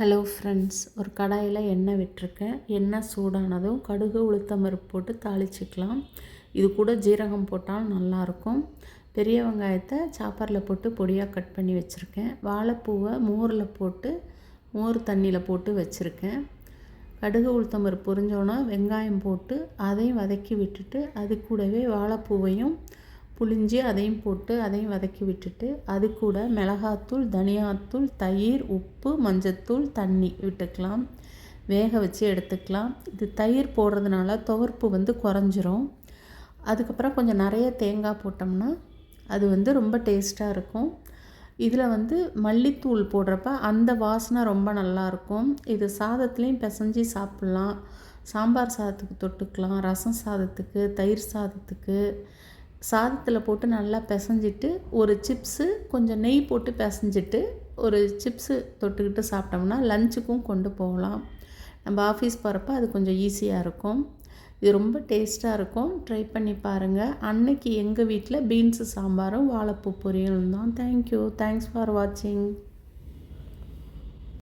Hello friends ஒரு கடாயில் எண்ணெய் விட்டிருக்கேன். எண்ணெய் சூடானதும் கடுகு உளுத்தம் பருப்பு போட்டு தாளிச்சிக்கலாம். இது கூட ஜீரகம் போட்டால் நல்லாயிருக்கும். பெரிய வெங்காயத்தை சாப்பரில் போட்டு பொடியாக கட் பண்ணி வச்சுருக்கேன். வாழைப்பூவை மோரில் போட்டு மோர் தண்ணியில் போட்டு வச்சுருக்கேன். கடுகு உளுத்தம் பருப்பு பொரிஞ்சோன்னா வெங்காயம் போட்டு அதையும் வதக்கி விட்டுட்டு அது கூடவே வாழைப்பூவையும் புளிஞ்சி அதையும் போட்டு அதையும் வதக்கி விட்டுட்டு அது கூட மிளகாத்தூள் தனியாத்தூள் தயிர் உப்பு மஞ்சத்தூள் தண்ணி விட்டுக்கலாம். வேக வச்சு எடுத்துக்கலாம். இது தயிர் போடுறதுனால துவர்ப்பு வந்து குறைஞ்சிரும். அதுக்கப்புறம் கொஞ்சம் நிறைய தேங்காய் போட்டோம்னா அது வந்து ரொம்ப டேஸ்ட்டாக இருக்கும். இதில் வந்து மல்லித்தூள் போடுறப்ப அந்த வாசனை ரொம்ப நல்லாயிருக்கும் இது சாதத்துலேயும் பிசைஞ்சி சாப்பிட்லாம். சாம்பார் சாதத்துக்கு தொட்டுக்கலாம் ரசம் சாதத்துக்கு தயிர் சாதத்துக்கு. சாதத்தில் போட்டு நல்லா பிசைஞ்சிட்டு ஒரு சிப்ஸு கொஞ்சம் நெய் போட்டு பிசைஞ்சிட்டு ஒரு சிப்ஸு தொட்டுக்கிட்டு சாப்பிட்டோம்னா லஞ்சுக்கும் கொண்டு போகலாம். நம்ம ஆஃபீஸ் போகிறப்ப அது கொஞ்சம் ஈஸியாக இருக்கும். இது ரொம்ப டேஸ்ட்டாக இருக்கும். ட்ரை பண்ணி பாருங்கள் அன்னைக்கு எங்கள் வீட்டில் பீன்ஸு சாம்பாரும் வாழைப்பூ பொரியலும் தான். தேங்க்யூ தேங்க்ஸ் ஃபார் வாட்சிங்